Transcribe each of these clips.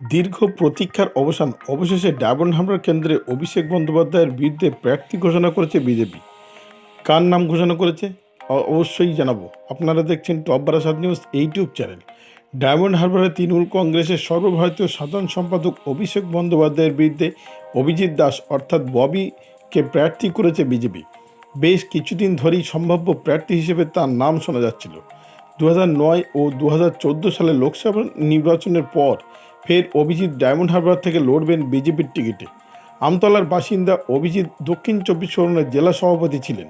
দীর্ঘ প্রতীক্ষার অবসান অবশেষে ডায়মন্ড হামলার কেন্দ্রে অভিষেক বন্দ্যোপাধ্যায়ের বিরুদ্ধে প্রার্থী ঘোষণা করেছে বিজেপি। কার নাম ঘোষণা করেছে? অবশ্যই জানাব। আপনারা দেখছেন top Barasat news YouTube channel. Diamond হারবারে Trinamool কংগ্রেসের সর্বভারতীয় সাধারণ সম্পাদক অভিষেক বন্দ্যোপাধ্যায়ের বিরুদ্ধে অভিজিৎ দাস অর্থাৎ ববিকে প্রার্থী করেছে বিজেপি। বেশ কিছুদিন ধরেই সম্ভাব্য প্রার্থী হিসেবে তার নাম শোনা যাচ্ছিল। দু ও দু হাজার চোদ্দ সালে লোকসভা নির্বাচনের পর ফের অভিজিৎ ডায়মন্ড হারবার থেকে লড়বেন বিজেপির টিকিটে। আমতলার বাসিন্দা অভিজিৎ দক্ষিণ চব্বিশ পরগনার জেলা সভাপতি ছিলেন।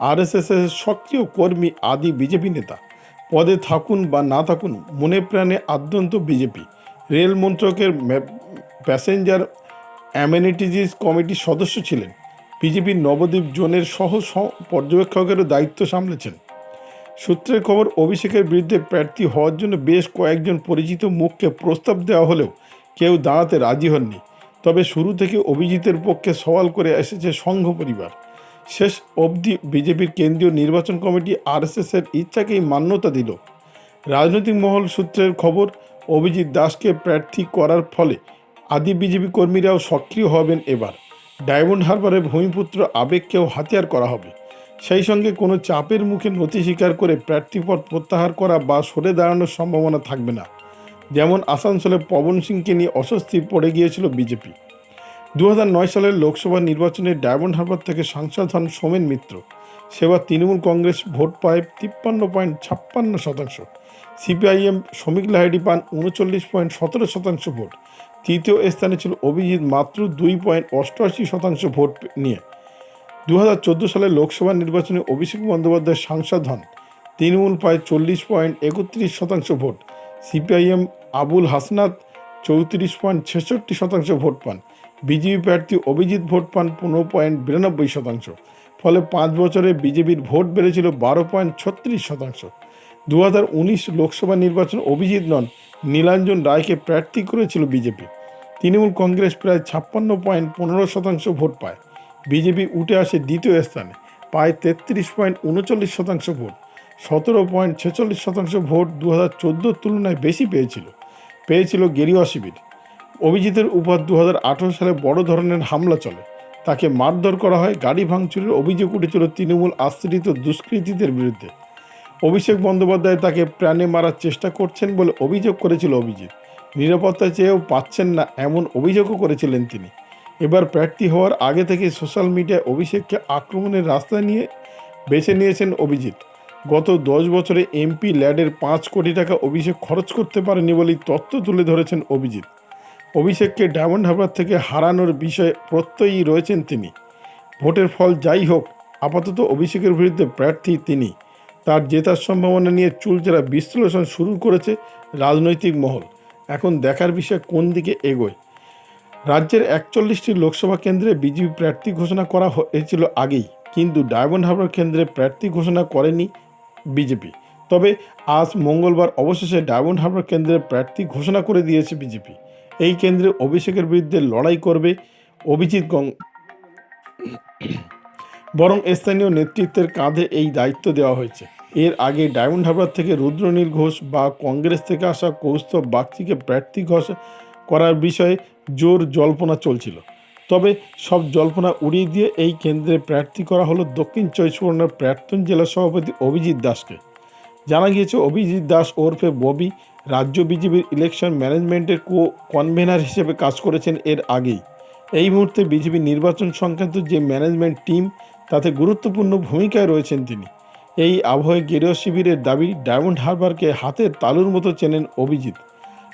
আরএসএসের সক্রিয় কর্মী আদি বিজেপি নেতা। পদে থাকুন বা না থাকুন, মনে প্রাণে আদ্যন্ত বিজেপি। রেল মন্ত্রকের প্যাসেঞ্জার অ্যামেনিটিজিস কমিটির সদস্য ছিলেন। বিজেপির নবদ্বীপ জোনের সহ পর্যবেক্ষকেরও দায়িত্ব সামলেছেন। সূত্রের খবর, অভিষেকের বিরুদ্ধে প্রার্থী হওয়ার জন্য বেশ কয়েকজন পরিচিত মুখকে প্রস্তাব দেওয়া হলেও কেউ দাঁড়াতে রাজি হননি। তবে শুরু থেকে অভিজিতের পক্ষে সওয়াল করে এসেছে সংঘ পরিবার। শেষ অবধি বিজেপির কেন্দ্রীয় নির্বাচন কমিটি আরএসএসের ইচ্ছাকেই মান্যতা দিল। রাজনৈতিক মহল সূত্রের খবর, অভিজিৎ দাসকে প্রার্থী করার ফলে আদি বিজেপি কর্মীরাও সক্রিয় হবেন এবার। ডায়মন্ড হারবারের ভূমিপুত্র আবেগকেও হাতিয়ার করা হবে। সেই সঙ্গে কোনো চাপের মুখে নথি স্বীকার করে প্রার্থীপদ প্রত্যাহার করা বা সরে দাঁড়ানোর সম্ভাবনা থাকবে না। যেমন আসানসোলে পবন সিংকে নিয়ে অস্বস্তি পড়ে গিয়েছিল বিজেপি। দু সালের লোকসভা নির্বাচনে ডায়মন্ড হারবার থেকে সাংসদ হন সোমেন মিত্র। সেবার তৃণমূল কংগ্রেস ভোট পায় তিপ্পান্ন পয়েন্ট ছাপ্পান্ন শতাংশ। সিপিআইএম শ্রমিক লাহিড়ি পান উনচল্লিশ পয়েন্ট সতেরো শতাংশ ভোট। তৃতীয় স্থানে ছিল অভিজিৎ মাত্র দুই পয়েন্ট অষ্টআশি শতাংশ ভোট নিয়ে। দু সালের লোকসভা নির্বাচনে অভিষেক বন্দ্যোপাধ্যায় সাংসদ হন। তৃণমূল পায় চল্লিশ পয়েন্ট একত্রিশ শতাংশ ভোট। সিপিআইএম আবুল হাসনাত চৌত্রিশ পয়েন্ট ছেষট্টি শতাংশ ভোট পান। বিজেপি প্রার্থী অভিজিৎ ভোট পান পনেরো পয়েন্ট বিরানব্বই শতাংশ। ফলে পাঁচ বছরে বিজেপির ভোট বেড়েছিল বারো পয়েন্ট ছত্রিশ শতাংশ। দু হাজার উনিশ লোকসভা নির্বাচন অভিজিৎ নন, নীলাঞ্জন রায়কে প্রার্থী করেছিল বিজেপি। তৃণমূল কংগ্রেস প্রায় ছাপ্পান্ন পয়েন্ট পনেরো শতাংশ ভোট পায়। বিজেপি উঠে আসে দ্বিতীয় স্থানে, পায় তেত্রিশ পয়েন্ট উনচল্লিশ শতাংশ ভোট। সতেরো পয়েন্ট ছেচল্লিশ শতাংশ ভোট দু হাজার চোদ্দোর তুলনায় বেশি পেয়েছিল পেয়েছিল গেরুয়া শিবির। অভিজিতের উপর দু হাজার আঠেরো সালে বড় ধরনের হামলা চলে। তাকে মারধর করা হয় গাড়ি ভাঙচুরের অভিযোগ উঠেছিল তৃণমূল আশ্রিত দুষ্কৃতীদের বিরুদ্ধে। অভিষেক বন্দ্যোপাধ্যায় তাকে প্রাণে মারার চেষ্টা করছেন বলে অভিযোগ করেছিল অভিজিৎ। নিরাপত্তা চেয়েও পাচ্ছেন না এমন অভিযোগও করেছিলেন তিনি। এবার প্রার্থী হওয়ার আগে থেকে সোশ্যাল মিডিয়ায় অভিষেককে আক্রমণের রাস্তা নিয়ে বেছে নিয়েছেন অভিজিৎ। গত দশ বছরে এমপি ল্যাডের পাঁচ কোটি টাকা অভিষেক খরচ করতে পারেনি বলেই তথ্য তুলে ধরেছেন অভিজিৎ। অভিষেককে ডায়মন্ড হারবার থেকে হারানোর বিষয়ে প্রত্যয়ী রয়েছেন তিনি। ভোটের ফল যাই হোক, আপাতত অভিষেকের বিরুদ্ধে প্রার্থী তিনি। তার জেতার সম্ভাবনা নিয়ে চুলচেরা বিশ্লেষণ শুরু করেছে রাজনৈতিক মহল। এখন দেখার বিষয় কোন দিকে এগোয়? রাজ্যের একচল্লিশটি লোকসভা কেন্দ্রে বিজেপি প্রার্থী ঘোষণা করা হয়েছিল আগেই, কিন্তু ডায়মন্ড হারবার কেন্দ্রে প্রার্থী ঘোষণা করেনি বিজেপি। তবে আজ মঙ্গলবার অবশেষে ডায়মন্ড হারবার কেন্দ্রে প্রার্থী ঘোষণা করে দিয়েছে বিজেপি। এই কেন্দ্রে অভিষেকের বিরুদ্ধে লড়াই করবে অভিজিৎ গং বরং স্থানীয় নেতৃত্বের কাঁধে এই দায়িত্ব দেওয়া হয়েছে। এর আগে ডায়মন্ড হারবার থেকে রুদ্রনীল ঘোষ বা কংগ্রেস থেকে আসা কৌস্তব বাগচিকে প্রার্থী ঘোষ করার বিষয়ে জোর জল্পনা চলছিল। তবে সব জল্পনা উড়িয়ে দিয়ে এই কেন্দ্রে প্রার্থী করা হলো দক্ষিণ চব্বিশ পরগনার প্রাক্তন জেলা সভাপতি অভিজিৎ দাসকে। জানা গিয়েছে, অভিজিৎ দাস ওরফে ববি রাজ্য বিজেপির ইলেকশন ম্যানেজমেন্টের কো কনভেনার হিসেবে কাজ করেছেন এর আগেই। এই মুহূর্তে বিজেপি নির্বাচন সংক্রান্ত যে ম্যানেজমেন্ট টিম তাতে গুরুত্বপূর্ণ ভূমিকায় রয়েছেন তিনি। এই আবহে গেরুয়া শিবিরের দাবি, ডায়মন্ড হারবারকে হাতের তালুর মতো চেনেন অভিজিৎ।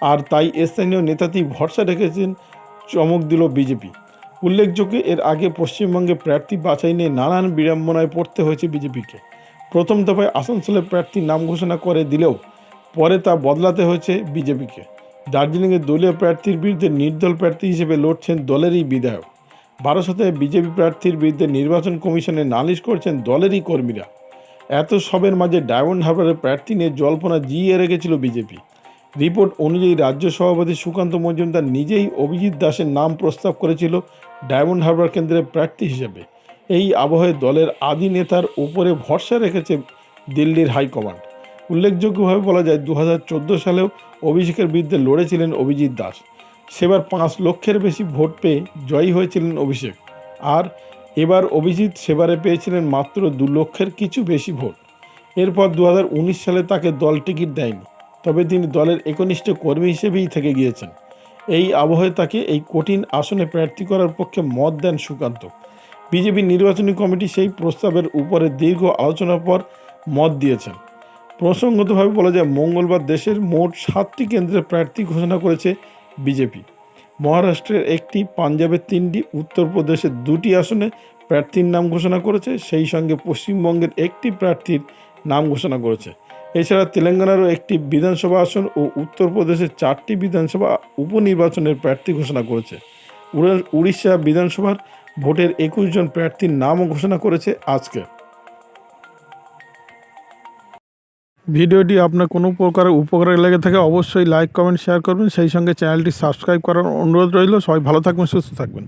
আর তাই স্থানীয় নেতাতেই ভরসা রেখেছেন, চমক দিল বিজেপি। উল্লেখযোগ্য, এর আগে পশ্চিমবঙ্গে প্রার্থী বাছাই নিয়ে নানান বিড়ম্বনায় পড়তে হয়েছে বিজেপিকে। প্রথম দফায় আসানসোলে প্রার্থীর নাম ঘোষণা করে দিলেও পরে তা বদলাতে হয়েছে বিজেপিকে। দার্জিলিংয়ে দলীয় প্রার্থীর বিরুদ্ধে নির্দল প্রার্থী হিসেবে লড়ছেন দলেরই বিধায়ক। বারাসতে বিজেপি প্রার্থীর বিরুদ্ধে নির্বাচন কমিশনে নালিশ করছেন দলেরই কর্মীরা। এত সবের মাঝে ডায়মন্ড হারবারের প্রার্থী নিয়ে জল্পনা জিইয়ে রেখেছিল বিজেপি। রিপোর্ট অনুযায়ী রাজ্য সভাপতি সুকান্ত মজুমদার নিজেই অভিজিৎ দাসের নাম প্রস্তাব করেছিল ডায়মন্ড হারবার কেন্দ্রের প্রার্থী হিসেবে। এই আবহে দলের আদি নেতার উপরে ভরসা রেখেছে দিল্লির হাইকমান্ড। উল্লেখযোগ্যভাবে বলা যায় দু হাজার চোদ্দ সালেও অভিষেকের বিরুদ্ধে লড়েছিলেন অভিজিৎ দাস। সেবার পাঁচ লক্ষের বেশি ভোট পেয়ে জয়ী হয়েছিলেন অভিষেক। আর এবার অভিজিৎ সেবারে পেয়েছিলেন মাত্র দু লক্ষের কিছু বেশি ভোট। এরপর দু হাজার উনিশ সালে তাকে দল টিকিট দেয়নি। তবে তিনি দলের একনিষ্ঠ কর্মী হিসেবেই থেকে গিয়েছেন। এই আবহে তাকে এই কঠিন আসনে প্রার্থী করার পক্ষে মত দেন সুকান্ত। বিজেপি নির্বাচনী কমিটি সেই প্রস্তাবের উপরে দীর্ঘ আলোচনার পর মত দিয়েছেন। প্রসঙ্গতভাবে বলা যায়, মঙ্গলবার দেশের মোট সাতটি কেন্দ্রের প্রার্থী ঘোষণা করেছে বিজেপি। মহারাষ্ট্রের একটি, পাঞ্জাবের তিনটি, উত্তরপ্রদেশের দুটি আসনে প্রার্থীর নাম ঘোষণা করেছে। সেই সঙ্গে পশ্চিমবঙ্গের একটি প্রার্থীর নাম ঘোষণা করেছে। এছাড়া তেলেঙ্গানারও একটি বিধানসভা আসন ও উত্তরপ্রদেশের চারটি বিধানসভা উপনির্বাচনের প্রার্থী ঘোষণা করেছে। উড়িষ্যা বিধানসভার ভোটের একুশ জন প্রার্থীর নামও ঘোষণা করেছে আজকে। ভিডিওটি আপনার কোনো প্রকার উপকারে লেগে থাকে অবশ্যই লাইক, কমেন্ট, শেয়ার করবেন। সেই সঙ্গে চ্যানেলটি সাবস্ক্রাইব করার অনুরোধ রইল। সবাই ভালো থাকবেন, সুস্থ থাকবেন।